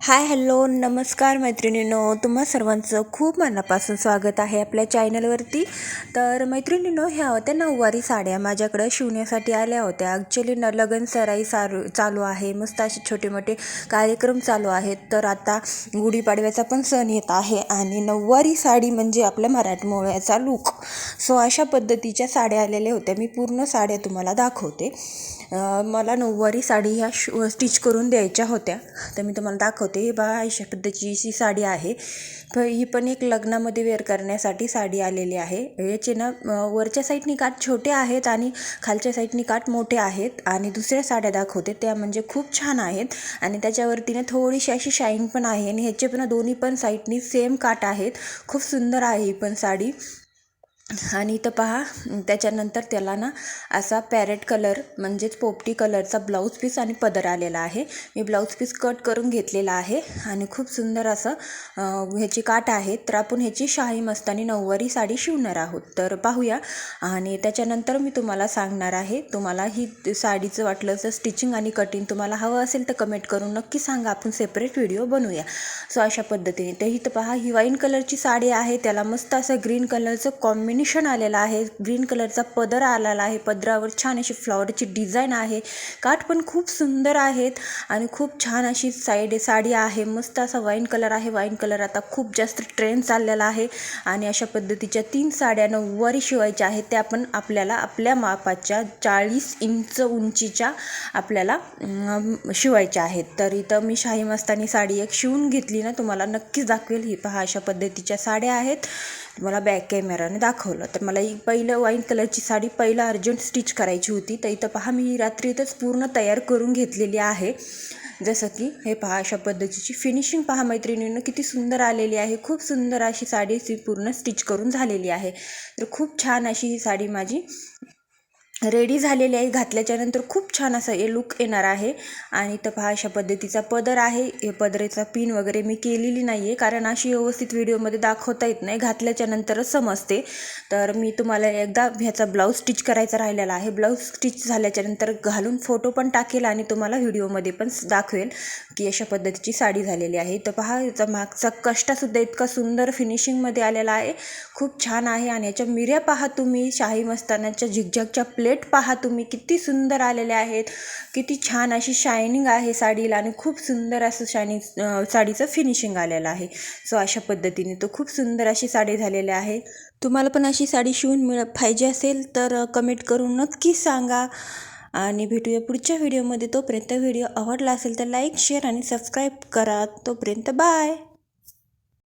Hi hello नमस्कार मैत्रिणींनो. तुम्हा सर्वांचं खूप मनापासून स्वागत आहे आपल्या चॅनलवरती. तर मैत्रिणींनो ह्या होत्या नऊवारी साड्या माझ्याकडं शिवण्यासाठी आल्या होत्या. ॲक्च्युली न लगन सराई सारू चालू आहे. मस्त असे छोटे मोठे कार्यक्रम चालू आहेत. तर आता गुढीपाडव्याचा पण सण येत आहे आणि नऊवारी साडी म्हणजे आपल्या मराठमोळ्याचा लूक सो अशा पद्धतीच्या साड्या आलेल्या होत्या. मी पूर्ण साड्या तुम्हाला दाखवते. मला नऊवारी साडी ह्या स्टिच करून द्यायच्या होत्या. तर मी तुम्हाला दाखवते. ही बघा अशा पद्धतीची साडी आहे प ही पण एक लग्नामध्ये वेअर करण्यासाठी साडी आलेली आहे. याचे ना वरच्या साईडनी काठ छोटे आहेत आणि खालच्या साईडनी काठ मोठे आहेत आणि दुसऱ्या साड्या दाखवते. त्या म्हणजे खूप छान आहेत आणि त्याच्यावरती ना थोडीशी अशी शाईन पण आहे आणि ह्याचे पण दोन्ही पण साईडनी सेम काठ आहेत. खूप सुंदर आहे ही पण साडी. आणि इथं पहा त्याच्यानंतर त्याला ना असा पॅरेट कलर म्हणजेच पोपटी कलरचा ब्लाऊज पीस आणि पदर आलेला आहे. मी ब्लाऊज पीस कट करून घेतलेला आहे आणि खूप सुंदर असं ह्याची काठ आहे. तर आपण ह्याची शाही मस्तानी नऊवारी साडी शिवणार आहोत. तर पाहूया. आणि त्याच्यानंतर मी तुम्हाला सांगणार आहे तुम्हाला ही साडीचं वाटलं तर स्टिचिंग आणि कटिंग तुम्हाला हवं असेल तर कमेंट करून नक्की सांगा. आपण सेपरेट व्हिडिओ बनवूया. सो अशा पद्धतीने. तर इथं पहा ही वाईन कलरची साडी आहे. त्याला मस्त असं ग्रीन कलरचं कॉम्बिन कॉम्बिनेशन आलेलं आहे. ग्रीन कलरचा पदर आलेला आहे. पदरावर छान अशी फ्लॉवरची डिझाईन आहे. काठ पण खूप सुंदर आहेत आणि खूप छान अशी साईड साडी आहे. मस्त असा वाईन कलर आहे. वाईन कलर आता खूप जास्त ट्रेंड चाललेला आहे. आणि अशा पद्धतीच्या तीन साड्या नऊवारी शिवायच्या आहेत. त्या पण आपल्याला आपल्या मापाच्या चाळीस इंच उंचीच्या आपल्याला शिवायच्या आहेत. तर इथं मी शाही मस्तानी साडी एक शिवून घेतली ना तुम्हाला नक्कीच दाखवेल. ही पहा अशा पद्धतीच्या साड्या आहेत. तुम्हाला बॅक कॅमेराने दाखवलं. तर मला ही पहिलं वाईन कलरची साडी पहिलं अर्जंट स्टिच करायची होती. तर इथं पहा मी रात्रीतच पूर्ण तयार करून घेतलेली आहे. जसं की हे पहा अशा पद्धतीची फिनिशिंग पहा मैत्रिणीनं किती सुंदर आलेली आहे. खूप सुंदर अशी साडी ती पूर्ण स्टिच करून झालेली आहे. तर खूप छान अशी ही साडी माझी रेडी झालेली आहे. घातल्याच्यानंतर खूप छान असा हे लुक येणार आहे. आणि तर पहा अशा पद्धतीचा पदर आहे. हे पदरेचा पिन वगैरे मी केलेली नाही आहे कारण अशी व्यवस्थित व्हिडिओमध्ये दाखवता येत नाही. घातल्याच्यानंतरच समजते. तर मी तुम्हाला एकदा ह्याचा ब्लाऊज स्टिच करायचा राहिलेला आहे. ब्लाऊज स्टिच झाल्याच्यानंतर घालून फोटो पण टाकेल आणि तुम्हाला व्हिडिओमध्ये पण दाखवेल की अशा पद्धतीची साडी झालेली आहे. तर पहा याचा मागचा कष्टासुद्धा इतका सुंदर फिनिशिंगमध्ये आलेला आहे. खूप छान आहे. आणि याच्या मिऱ्या पहा तुम्ही शाही मस्तानाच्या झिगझॅगच्या प्लेट पहा तुम्ही. किती सुंदर आलेले आहेत. किती छान अशी शायनिंग आहे साडीला आणि खूप सुंदर असं शायनिंग साडीचं फिनिशिंग आलेलं आहे. सो अशा पद्धतीने तो खूप सुंदर अशी साडी झालेली आहे. तुम्हाला पण अशी साडी शिवून मिळ पाहिजे असेल तर कमेंट करून नक्की सांगा. आणि भेटूया पुढच्या व्हिडिओमध्ये तोपर्यंत व्हिडिओ आवडला असेल तर लाईक शेअर आणि सबस्क्राईब करा. तोपर्यंत बाय